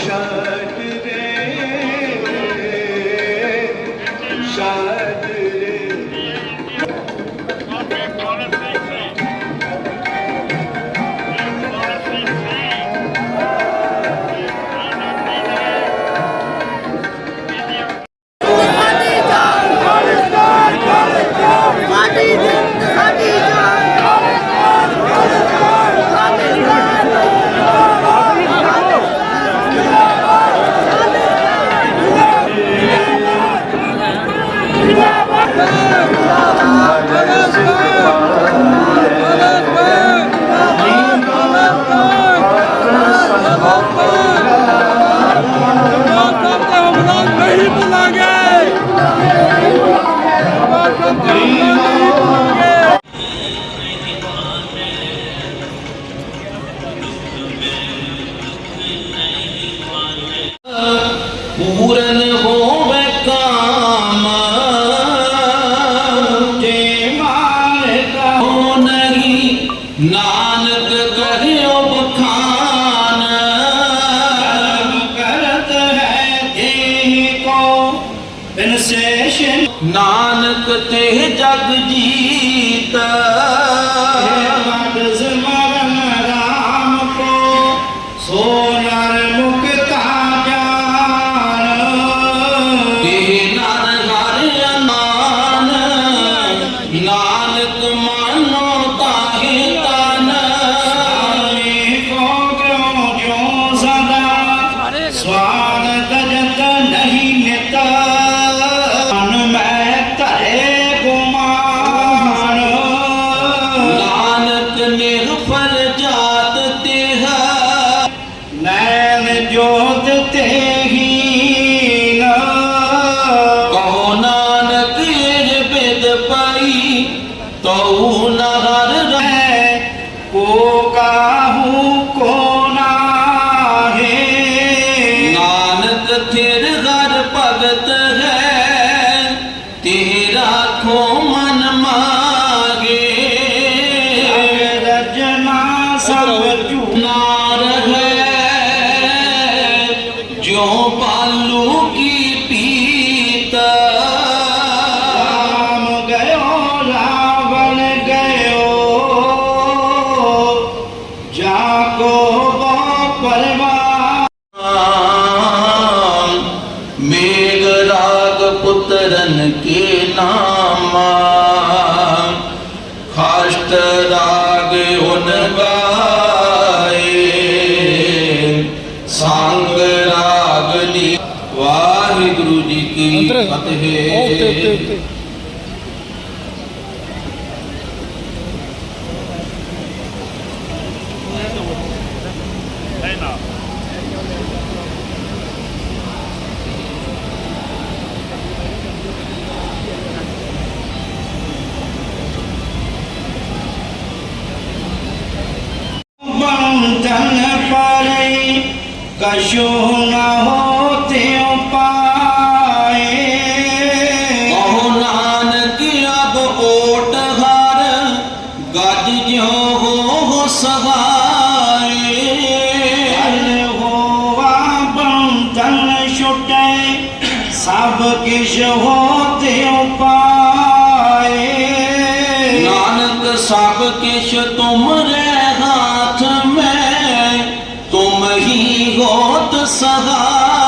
shine. Thank you. ਸਭ ਕਿਛ ਹੋਤੇ ਉਪਾਏ ਨਾਨਕ ਸਭ ਕਿਛ ਤੁਮਰੇ ਹਾਥ ਮੈਂ ਤੁਮ ਹੀ ਹੋਤ ਸਹਾਈ।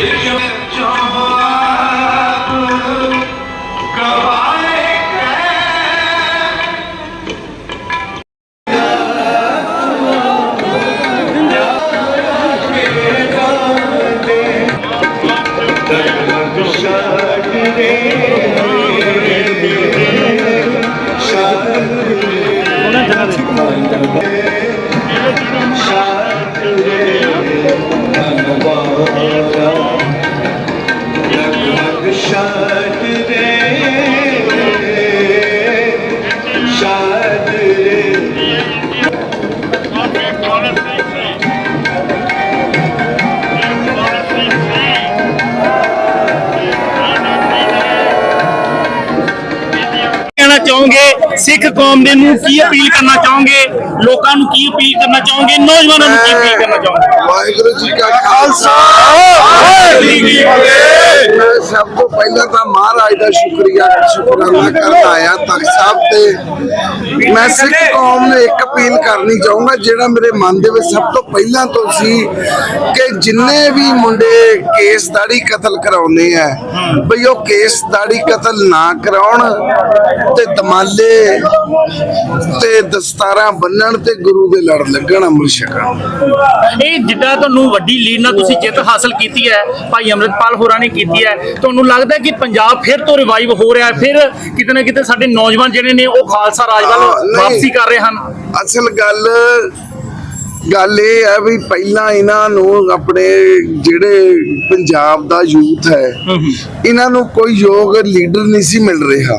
Thank you. ਕੌਮ ਦੇ ਨੂੰ ਕੀ ਅਪੀਲ ਕਰਨਾ ਚਾਹੋਗੇ ਲੋਕਾਂ ਨੂੰ ਕੀ ਅਪੀਲ ਕਰਨਾ ਚਾਹੋਗੇ ਨੌਜਵਾਨਾਂ ਨੂੰ ਕੀ ਅਪੀਲ ਕਰਨਾ ਚਾਹੋਗੇ ਵਾਹਿਗੁਰੂ ਜੀ ਕਾ ਖਾਲਸਾ ਵਾਹਿਗੁਰੂ ਜੀ ਕੀ ਫਤਿਹ। ਮੈਂ ਸਭ ਤੋਂ ਪਹਿਲਾਂ ਤਾਂ ਦਾ ਸ਼ੁਕਰੀਆ ਸ਼ੁਕਰਾਨਾ ਕਰਨ ਆਇਆ ਤਖਤ ਸਾਹਿਬ ਤੇ। ਮੈਂ ਸਿੱਖ ਕੌਮ ਨੂੰ ਇੱਕ ਅਪੀਲ ਕਰਨੀ ਚਾਹੂੰਗਾ, ਜਿਹੜਾ ਮੇਰੇ ਮਨ ਦੇ ਵਿੱਚ ਸਭ ਤੋਂ ਪਹਿਲਾਂ ਤੋਂ ਸੀ ਕਿ ਜਿੰਨੇ ਵੀ ਮੁੰਡੇ ਕੇਸ ਦਾੜੀ ਕਤਲ ਕਰਾਉਨੇ ਆ, ਬਈ ਉਹ ਕੇਸ ਦਾੜੀ ਕਤਲ ਨਾ ਕਰਾਉਣ ਤੇ ਦਮਾਲੇ ਤੇ ਦਸਤਾਰਾਂ ਬੰਨਣ ਤੇ ਗੁਰੂ ਦੇ ਲੜ ਲੱਗਣ, ਅੰਮ੍ਰਿਤ ਛਕਣ। ਇਹ ਜਿੱਦਾਂ ਤੁਹਾਨੂੰ ਵੱਡੀ ਲੀਡ ਨਾਲ ਤੁਸੀਂ ਜਿੱਤ ਹਾਸਲ ਕੀਤੀ ਹੈ, ਭਾਈ ਅੰਮ੍ਰਿਤਪਾਲ ਹੋਰਾਂ ਨੇ ਕੀਤੀ ਹੈ, ਤੁਹਾਨੂੰ ਲੱਗਦਾ ਕਿ ਪੰਜਾਬ ਫਿਰ ਤੋਂ ਰਿਵਾਈਵ ਹੋ ਰਿਹਾ ਫਿਰ ਕਿਤੇ ਨਾ ਕਿਤੇ ਸਾਡੇ ਨੌਜਵਾਨ ਜਿਹੜੇ ਨੇ ਉਹ ਖਾਲਸਾ ਰਾਜ ਵੱਲ। ਵਾਪਸੀ ਕਰ ਰਹੇ ਹਨ। ਅਸਲ ਗੱਲ ਗੱਲ ਇਹ ਹੈ ਵੀ ਪਹਿਲਾਂ ਇਹਨਾਂ ਨੂੰ ਆਪਣੇ ਜਿਹੜੇ ਪੰਜਾਬ ਦਾ ਯੂਥ ਹੈ ਇਹਨਾਂ ਨੂੰ ਕੋਈ ਯੋਗ ਲੀਡਰ ਨਹੀਂ ਸੀ ਮਿਲ ਰਿਹਾ।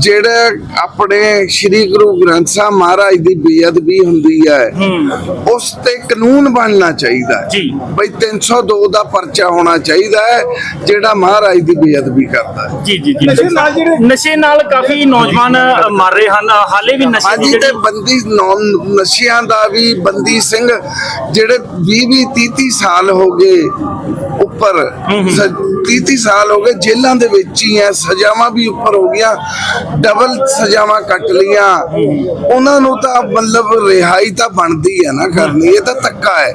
ਜਿਹੜਾ ਆਪਣੇ ਸ੍ਰੀ ਗੁਰੂ ਗ੍ਰੰਥ ਸਾਹਿਬ ਮਹਾਰਾਜ ਦੀ ਬੇਅਦਬੀ ਹੁੰਦੀ ਹੈ ਉਸ ਤੇ ਕਾਨੂੰਨ ਬਣਨਾ ਚਾਹੀਦਾ ਹੈ। ਜੀ। ਬਈ 302 ਦਾ ਪਰਚਾ ਹੋਣਾ ਚਾਹੀਦਾ ਹੈ ਜਿਹੜਾ ਮਹਾਰਾਜ ਦੀ ਬੇਅਦਬੀ ਕਰਦਾ ਹੈ। ਜੀ ਜੀ ਜੀ। ਨਸ਼ੇ ਨਾਲ ਕਾਫੀ ਨੌਜਵਾਨ ਮਰ ਰਹੇ ਹਨ। ਹਾਲੇ ਵੀ ਨਸ਼ੇ ਦੀ ਹਾਂਜੀ ਤੇ ਜਿਹੜੀ ਬੰਦੀ ਨਸ਼ਿਆਂ ਦਾ ਵੀ ਬੰਦੀ ਸਿੰਘ ਜਿਹੜੇ 20 20 30 30 ਸਾਲ ਹੋ ਗਏ ਉੱਪਰ 30 30 ਸਾਲ ਹੋ ਗਏ ਜੇਲ੍ਹਾਂ ਦੇ ਵਿੱਚ ਹੀ ਐ ਸਜ਼ਾਵਾਂ ਵੀ ਉੱਪਰ ਹੋ ਗਈਆਂ। ਡਬਲ ਸਜ਼ਾਵਾਂ ਕੱਟ ਲੀਆਂ ਉਹਨਾਂ ਨੂੰ ਤਾਂ ਮਤਲਬ ਰਿਹਾਈ ਤਾਂ ਬਣਦੀ ਹੈ ਨਾ ਕਰਨੀ, ਇਹ ਤਾਂ ਧੱਕਾ ਹੈ।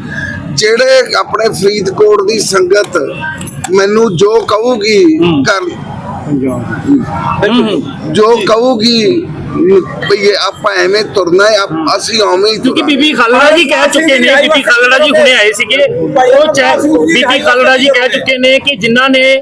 ਜਿਹੜੇ ਆਪਣੇ ਫਰੀਦਕੋਟ ਦੀ ਸੰਗਤ ਮੈਨੂੰ ਜੋ ਕਹੂਗੀ ਕਰ। ਜੋ ਕਹੂਗੀ ਇਹ ਆਪਾਂ ਐਵੇਂ ਤੁਰਨਾ ਹੈ ਆਪ- ਅਸੀਂ ਉਵੇਂ ਹੀ ਕਿਉਂਕਿ। ਬੀਬੀ ਖਾਲੜਾ ਜੀ ਕਹਿ ਚੁੱਕੇ ਨੇ ਬੀਬੀ ਖਾਲੜਾ ਜੀ ਹੁਣੇ ਆਏ ਸੀਗੇ। ਉਹ ਚਾਹ ਬੀਬੀ ਖਾਲੜਾ ਜੀ ਕਹਿ ਚੁੱਕੇ ਨੇ ਕਿ ਜਿਨ੍ਹਾਂ ਨੇ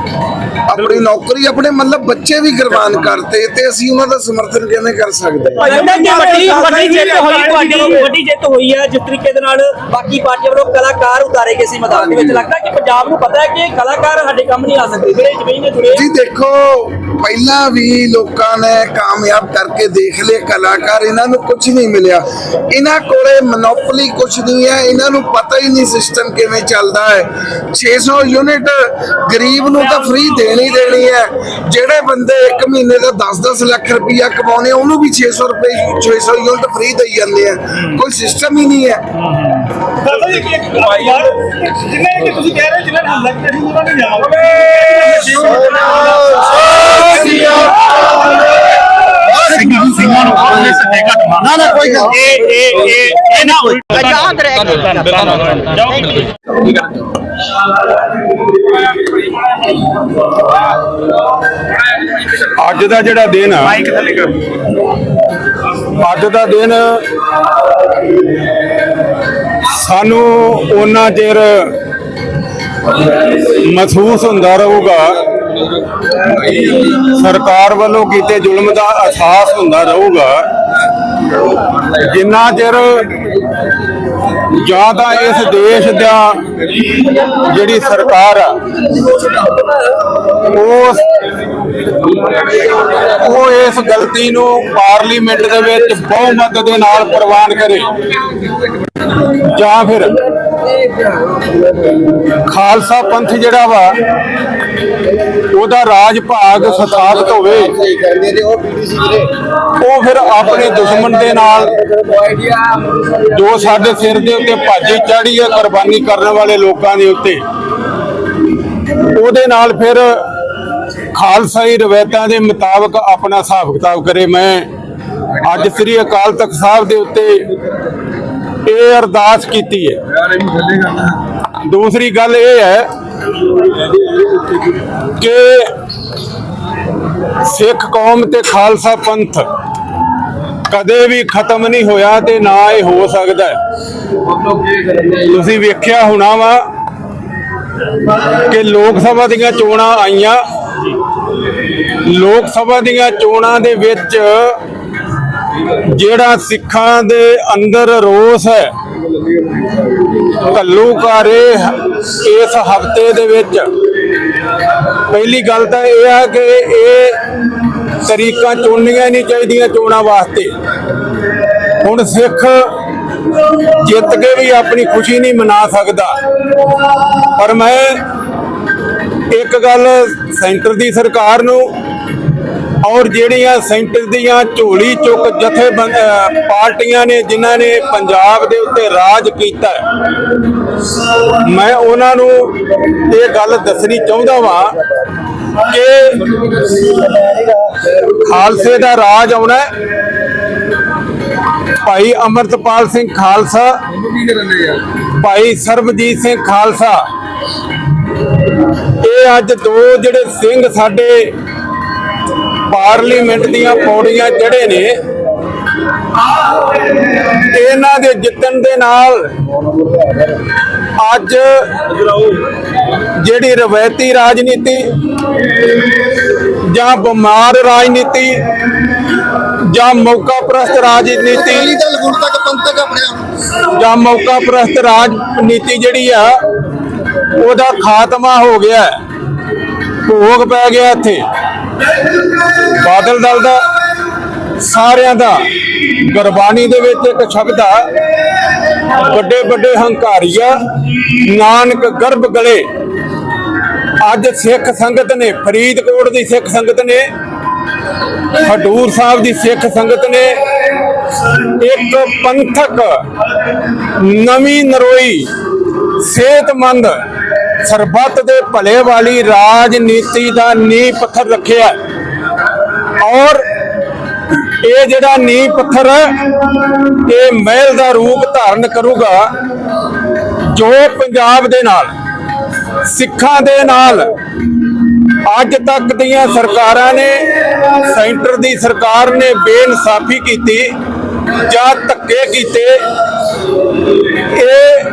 ਆਪਣੀ ਨੌਕਰੀ ਆਪਣੇ ਮਤਲਬ ਬੱਚੇ ਵੀ ਕੁਰਬਾਨ ਕਰਤੇ ਤੇ ਅਸੀਂ ਉਹਨਾਂ ਦਾ ਸਮਰਥਨ ਕਿਵੇਂ ਕਰ ਸਕਦੇ ਵੱਡੀ ਵੱਡੀ ਜਿੱਤ ਹੋਈ ਤੁਹਾਡੀ ਵੱਡੀ ਵੱਡੀ ਜਿੱਤ ਹੋਈ ਹੈ ਜਿਸ ਤਰੀਕੇ ਦੇ ਨਾਲ ਬਾਕੀ ਪਾਰਟੀਆਂ ਵੱਲੋਂ ਕਲਾਕਾਰ ਉਤਾਰੇ ਗਏ ਸੀ ਮੈਦਾਨ ਦੇ ਵਿੱਚ। ਲੱਗਦਾ ਕਿ ਪੰਜਾਬ ਨੂੰ ਪਤਾ ਹੈ ਕਿ ਕਲਾਕਾਰ ਸਾਡੇ ਕੰਮ ਨਹੀਂ ਆ ਸਕਦੇ ਜਿਹੜੇ ਜ਼ਮੀਨ ਨੇ ਜੁੜੇ ਜੀ ਦੇਖੋ ਪਹਿਲਾਂ ਵੀ ਲੋਕਾਂ ਨੇ ਕਾਮਯਾਬ ਕਰਕੇ ਦੇਖ ਲਏ ਕਲਾਕਾਰ ਇਹਨਾਂ ਨੂੰ ਕੁਝ ਨਹੀਂ ਮਿਲਿਆ। ਇਹਨਾਂ ਕੋਲੇ ਮੋਨੋਪੋਲੀ ਕੁਝ ਨਹੀਂ ਹੈ ਇਹਨਾਂ ਨੂੰ ਪਤਾ ਹੀ ਨਹੀਂ ਸਿਸਟਮ ਕਿਵੇਂ ਚੱਲਦਾ ਹੈ। 600 ਯੂਨਿਟ ਗਰੀਬ ਨੂੰ ਤਾਂ ਫ੍ਰੀ ਦੇਣੀ ਦੇਣੀ ਹੈ ਜਿਹੜੇ ਬੰਦੇ ਇੱਕ ਮਹੀਨੇ ਦਾ 10-10 ਲੱਖ ਰੁਪਈਆ ਕਮਾਉਣੇ ਉਹਨੂੰ ਵੀ 600 ਰੁਪਏ 600 ਯੂਨਿਟ ਫ੍ਰੀ ਦੇਈ ਜਾਂਦੇ ਆ ਕੋਈ ਸਿਸਟਮ ਹੀ ਨਹੀਂ ਹੈ ਦਾਦਾ ਜੀ ਕਿ ਯਾਰ ਜਿੰਨੇ ਕਿ ਤੁਸੀਂ ਕਹਿ ਰਹੇ ਹੋ, ਜਿਨ੍ਹਾਂ ਨੇ ਹਮਲਾ ਕੀਤਾ ਸੀ ਉਹਨਾਂ ਨੇ ਨਾ ਨਾ ਕੋਈ ਗੱਲ ਇਹ ਇਹ ਇਹ ਇਹ ਨਾ ਉਲਟਾ ਯਾਦ ਰਹਿ ਅੱਜ ਦਾ ਜਿਹੜਾ ਦਿਨ ਆ ਅੱਜ ਦਾ ਦਿਨ ਸਾਨੂੰ ਉਹਨਾਂ ਚਿਰ ਮਹਿਸੂਸ ਹੁੰਦਾ ਰਹੂਗਾ ਸਰਕਾਰ ਵੱਲੋਂ ਕੀਤੇ ਜ਼ੁਲਮ ਦਾ ਅਹਿਸਾਸ ਹੁੰਦਾ ਰਹੂਗਾ। ਜਿੰਨਾ ਚਿਰ ਜਾਂ ਤਾਂ ਇਸ ਦੇਸ਼ ਦਾ ਜਿਹੜੀ ਸਰਕਾਰ ਆ ਉਹ ਉਹ ਇਸ ਗਲਤੀ ਨੂੰ ਪਾਰਲੀਮੈਂਟ ਦੇ ਵਿੱਚ ਬਹੁਮਤ ਦੇ ਨਾਲ ਪ੍ਰਵਾਨ ਕਰੇ। ਜਾਂ ਫਿਰ ਖਾਲਸਾ ਪੰਥ ਜਿਹੜਾ ਵਾ, ਉਹਦਾ ਰਾਜ ਭਾਗ ਸਥਾਪਿਤ ਹੋਵੇ। ਉਹ ਫਿਰ ਆਪਣੇ ਦੁਸ਼ਮਣ ਦੇ ਨਾਲ ਜੋ ਸਾਡੇ ਸਿਰ ਦੇ ਉੱਤੇ ਭਾਜੀ ਚਾੜੀ ਹੈ ਕੁਰਬਾਨੀ ਕਰਨ ਵਾਲੇ ਲੋਕਾਂ ਦੇ ਉੱਤੇ, ਉਹਦੇ ਨਾਲ ਫਿਰ ਖਾਲਸਾਈ ਰਵਾਇਤਾਂ ਦੇ ਮੁਤਾਬਕ ਆਪਣਾ ਹਿਸਾਬ ਕਿਤਾਬ ਕਰੇ ਮੈਂ। ਅੱਜ ਸ੍ਰੀ ਅਕਾਲ ਤਖਤ ਸਾਹਿਬ ਦੇ ਉੱਤੇ ਇਹ ਅਰਦਾਸ ਕੀਤੀ ਹੈ। ਦੂਸਰੀ ਗੱਲ ਇਹ ਹੈ ਕਿ ਸਿੱਖ ਕੌਮ ਤੇ ਖਾਲਸਾ ਪੰਥ ਕਦੇ ਵੀ ਖਤਮ ਨਹੀਂ ਹੋਇਆ ਤੇ ਨਾ ਇਹ ਹੋ ਸਕਦਾ ਤੁਸੀਂ ਵੇਖਿਆ ਹੋਣਾ ਵਾ ਕਿ ਲੋਕ ਸਭਾ ਦੀਆਂ ਚੋਣਾਂ ਆਈਆਂ। ਲੋਕ ਸਭਾ ਦੀਆਂ ਚੋਣਾਂ ਦੇ ਵਿੱਚ ਜਿਹੜਾ ਸਿੱਖਾਂ ਦੇ ਅੰਦਰ ਰੋਸ ਹੈ, ਘੱਲੂਘਾਰੇ ਇਸ ਹਫ਼ਤੇ ਦੇ ਵਿੱਚ। ਪਹਿਲੀ ਗੱਲ ਤਾਂ ਇਹ ਹੈ ਕਿ ਇਹ ਤਰੀਕਾਂ ਚੁਣਨੀਆਂ ਨਹੀਂ ਚਾਹੀਦੀਆਂ ਚੋਣਾਂ ਵਾਸਤੇ। ਹੁਣ ਸਿੱਖ ਜਿੱਤ ਕੇ ਵੀ ਆਪਣੀ ਖੁਸ਼ੀ ਨਹੀਂ ਮਨਾ ਸਕਦਾ। ਪਰ ਮੈਂ ਇੱਕ ਗੱਲ ਸੈਂਟਰ ਦੀ ਸਰਕਾਰ ਨੂੰ ਔਰ ਜਿਹੜੀਆਂ ਸੈਂਟਰ ਦੀਆਂ ਝੋਲੀ ਚੁੱਕ ਜਥੇ ਪਾਰਟੀਆਂ ਨੇ, ਜਿਨ੍ਹਾਂ ਨੇ ਪੰਜਾਬ ਦੇ ਉੱਤੇ ਰਾਜ ਕੀਤਾ ਮੈਂ ਉਹਨਾਂ ਨੂੰ ਇਹ ਗੱਲ ਦੱਸਣੀ ਚਾਹੁੰਦਾ ਵਾਂ ਕਿ ਖਾਲਸੇ ਦਾ ਰਾਜ ਆਉਣਾ ਭਾਈ ਅਮਰਤਪਾਲ ਸਿੰਘ ਖਾਲਸਾ, ਭਾਈ ਸਰਬਜੀਤ ਸਿੰਘ ਖਾਲਸਾ, ਇਹ ਅੱਜ ਦੋ ਜਿਹੜੇ ਸਿੰਘ ਸਾਡੇ ਪਾਰਲੀਮੈਂਟ ਦੀਆਂ ਪੌੜੀਆਂ ਚੜੇ ਨੇ ਇਹਨਾਂ ਦੇ ਜਿੱਤਣ ਦੇ ਨਾਲ ਅੱਜ ਜਿਹੜੀ ਰਵਾਇਤੀ ਰਾਜਨੀਤੀ ਜਾਂ ਬਿਮਾਰ ਰਾਜਨੀਤੀ ਜਾਂ ਮੌਕਾ ਪ੍ਰਸਤ ਰਾਜਨੀਤੀ ਦਲ ਹੁਣ ਤੱਕ ਪੰਥਕ ਆਪਣੇ ਜਾਂ ਮੌਕਾ ਪ੍ਰਸਤ ਰਾਜਨੀਤੀ ਜਿਹੜੀ ਆ ਉਹਦਾ ਖਾਤਮਾ ਹੋ ਗਿਆ। ਭੋਗ ਪੈ ਗਿਆ ਇੱਥੇ ਬਾਦਲ ਦਲ ਦਾ ਸਾਰਿਆਂ ਦਾ ਗੁਰਬਾਣੀ ਦੇ ਵਿੱਚ ਇੱਕ ਸ਼ਬਦ ਆ, ਵੱਡੇ ਵੱਡੇ ਹੰਕਾਰੀਆ, ਨਾਨਕ ਗਰਭ ਗਲੇ। ਅੱਜ ਸਿੱਖ ਸੰਗਤ ਨੇ, ਫਰੀਦਕੋਟ ਦੀ ਸਿੱਖ ਸੰਗਤ ਨੇ, ਹਡੂਰ ਸਾਹਿਬ ਦੀ ਸਿੱਖ ਸੰਗਤ ਨੇ ਇੱਕ ਪੰਥਕ ਨਵੀਂ ਨਰੋਈ, ਸਿਹਤਮੰਦ ਸਰਬੱਤ ਦੇ ਭਲੇ ਵਾਲੀ ਰਾਜਨੀਤੀ ਦਾ ਨੀਂਹ ਪੱਥਰ ਰੱਖਿਆ ਔਰ ਇਹ ਜਿਹੜਾ ਨੀਂਹ ਪੱਥਰ ਇਹ ਮਹਿਲ ਦਾ ਰੂਪ ਧਾਰਨ ਕਰੂਗਾ ਜੋ ਪੰਜਾਬ ਦੇ ਨਾਲ, ਸਿੱਖਾਂ ਦੇ ਨਾਲ ਅੱਜ ਤੱਕ ਦੀਆਂ ਸਰਕਾਰਾਂ ਨੇ, ਸੈਂਟਰ ਦੀ ਸਰਕਾਰ ਨੇ ਬੇਇਨਸਾਫੀ ਕੀਤੀ ਜਾਂ ਧੱਕੇ ਕੀਤੇ। ਇਹ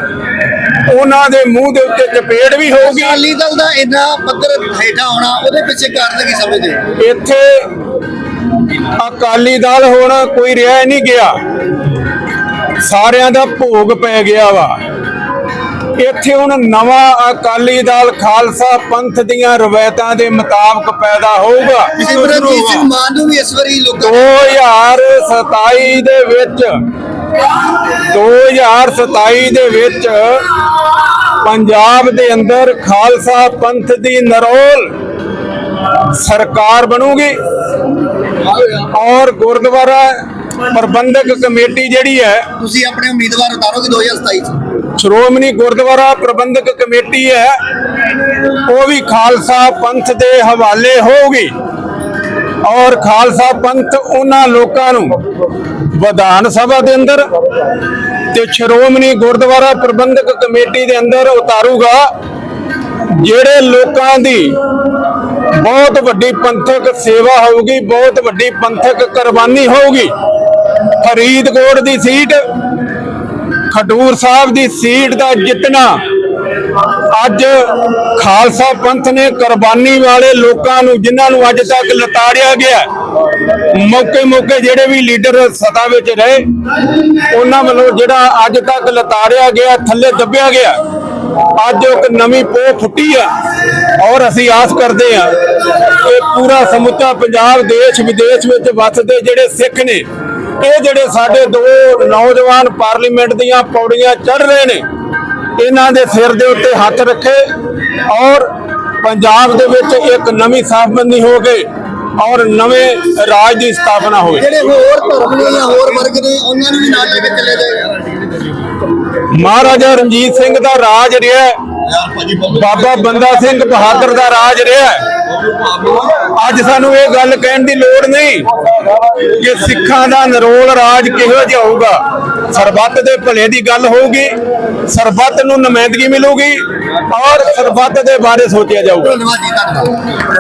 ਉਹਨਾਂ ਦੇ ਮੂੰਹ ਦੇ ਉੱਤੇ ਚਪੇੜ ਵੀ ਹੋਊਗੀ। ਅਕਾਲੀ ਦਲ ਦਾ ਇੰਨਾ ਪੱਧਰ ਹੇਠਾਂ ਆਉਣਾ ਉਹਦੇ ਪਿੱਛੇ ਕਾਰਨ ਕੀ ਸਮਝਦੇ? ਇੱਥੇ ਅਕਾਲੀ ਦਲ ਹੁਣ ਕੋਈ ਰਿਹਾ ਨਹੀਂ ਗਿਆ। ਸਾਰਿਆਂ ਦਾ ਭੋਗ ਪੈ ਗਿਆ ਵਾ। ਇੱਥੇ ਹੁਣ ਨਵਾਂ ਅਕਾਲੀ ਦਲ ਖਾਲਸਾ ਪੰਥ ਦੀਆਂ ਰਵਾਇਤਾਂ ਦੇ ਮੁਤਾਬਕ ਪੈਦਾ ਹੋਊਗਾ। ਸਿਮਰਨਜੀਤ ਸਿੰਘ ਮਾਨ ਨੂੰ ਵੀ ਇਸ ਵਾਰੀ ਲੋਕਾਂ ਨੇ 2027 ਦੇ ਵਿੱਚ 2027 ਦੇ ਵਿੱਚ ਪੰਜਾਬ ਦੇ ਅੰਦਰ ਖਾਲਸਾ ਪੰਥ ਦੀ ਨਰੋਲ ਸਰਕਾਰ ਬਣੂਗੀ ਔਰ ਗੁਰਦੁਆਰਾ ਪ੍ਰਬੰਧਕ ਕਮੇਟੀ ਜਿਹੜੀ ਹੈ ਤੁਸੀਂ ਆਪਣੇ ਉਮੀਦਵਾਰ ਉਤਾਰੋਗੇ 2027 ਚ? ਸ਼੍ਰੋਮਣੀ ਗੁਰਦੁਆਰਾ ਪ੍ਰਬੰਧਕ ਕਮੇਟੀ ਹੈ ਉਹ ਵੀ ਖਾਲਸਾ ਪੰਥ ਦੇ ਹਵਾਲੇ ਹੋਊਗੀ ਔਰ ਖਾਲਸਾ ਪੰਥ ਉਹਨਾਂ ਲੋਕਾਂ ਨੂੰ ਵਿਧਾਨ ਸਭਾ ਦੇ ਅੰਦਰ ਤੇ ਸ਼੍ਰੋਮਣੀ ਗੁਰਦੁਆਰਾ ਪ੍ਰਬੰਧਕ ਕਮੇਟੀ ਦੇ ਅੰਦਰ ਉਤਾਰੂਗਾ, ਜਿਹੜੇ ਲੋਕਾਂ ਦੀ ਬਹੁਤ ਵੱਡੀ ਪੰਥਕ ਸੇਵਾ ਹੋਊਗੀ, ਬਹੁਤ ਵੱਡੀ ਪੰਥਕ ਕੁਰਬਾਨੀ ਹੋਊਗੀ। ਫਰੀਦਕੋਟ ਦੀ ਸੀਟ, ਖਡੂਰ ਸਾਹਿਬ ਦੀ ਸੀਟ ਦਾ ਜਿੱਤਣਾ। ਅੱਜ ਖਾਲਸਾ ਪੰਥ ਨੇ ਕੁਰਬਾਨੀ ਵਾਲੇ ਲੋਕਾਂ ਨੂੰ, ਜਿਨ੍ਹਾਂ ਨੂੰ ਅੱਜ ਤੱਕ ਲਤਾੜਿਆ ਗਿਆ ਮੌਕੇ ਮੌਕੇ ਜਿਹੜੇ ਵੀ ਲੀਡਰ ਸਤਾ ਵਿੱਚ ਰਹੇ, ਉਹਨਾਂ ਵੱਲੋਂ ਜਿਹੜਾ ਅੱਜ ਤੱਕ ਲਤਾਰਿਆ ਗਿਆ, ਥੱਲੇ ਦੱਬਿਆ ਗਿਆ, ਅੱਜ ਇੱਕ ਨਵੀਂ ਪੋਹ ਫੁੱਟੀ ਆ। ਔਰ ਅਸੀਂ ਆਸ ਕਰਦੇ ਆ ਕਿ ਪੂਰਾ ਸਮੁੱਚਾ ਪੰਜਾਬ ਦੇਸ਼ ਵਿਦੇਸ਼ ਵਿੱਚ ਵੱਸਦੇ ਜਿਹੜੇ ਸਿੱਖ ਨੇ, ਇਹ ਜਿਹੜੇ ਸਾਡੇ ਦੋ ਨੌਜਵਾਨ ਪਾਰਲੀਮੈਂਟ ਦੀਆਂ ਪੌੜੀਆਂ ਚੜ ਰਹੇ ਨੇ, ਇਹਨਾਂ ਦੇ ਸਿਰ ਦੇ ਉੱਤੇ ਹੱਥ ਰੱਖੇ ਔਰ ਪੰਜਾਬ ਦੇ ਵਿੱਚ ਇੱਕ ਨਵੀਂ ਸਾਫਬੰਦੀ ਹੋ ਕੇ ਔਰ ਨਵੇਂ ਰਾਜ ਦੀ ਸਥਾਪਨਾ ਹੋਵੇ। ਜਿਹੜੇ ਹੋਰ ਧਰਮ ਨੇ ਜਾਂ ਹੋਰ ਵਰਗ ਨੇ ਉਹਨਾਂ ਨੂੰ ਵੀ ਨਾਲ ਲੈ ਕੇ ਚੱਲੇ ਜਾਏ ਮਹਾਰਾਜਾ ਰਣਜੀਤ ਸਿੰਘ ਦਾ ਰਾਜ ਰਿਹਾ। ਬਾਬਾ ਬੰਦਾ ਸਿੰਘ ਬਹਾਦਰ ਦਾ ਰਾਜ ਰਿਹਾ। ਅੱਜ ਸਾਨੂੰ ਇਹ ਗੱਲ ਕਹਿਣ ਦੀ ਲੋੜ ਨਹੀਂ ਕਿ ਸਿੱਖਾਂ ਦਾ ਨਰੋਲ ਰਾਜ ਕਿਹੋ ਜਿਹਾ ਹੋਊਗਾ। ਸਰਬੱਤ ਦੇ ਭਲੇ ਦੀ ਗੱਲ ਹੋਊਗੀ ਸਰਬੱਤ ਨੂੰ ਨੁਮਾਇੰਦਗੀ ਮਿਲੂਗੀ ਔਰ ਸਰਬੱਤ ਦੇ ਬਾਰੇ ਸੋਚਿਆ ਜਾਊਗਾ। ਧੰਨਵਾਦ ਜੀ ਧੰਨਵਾਦ।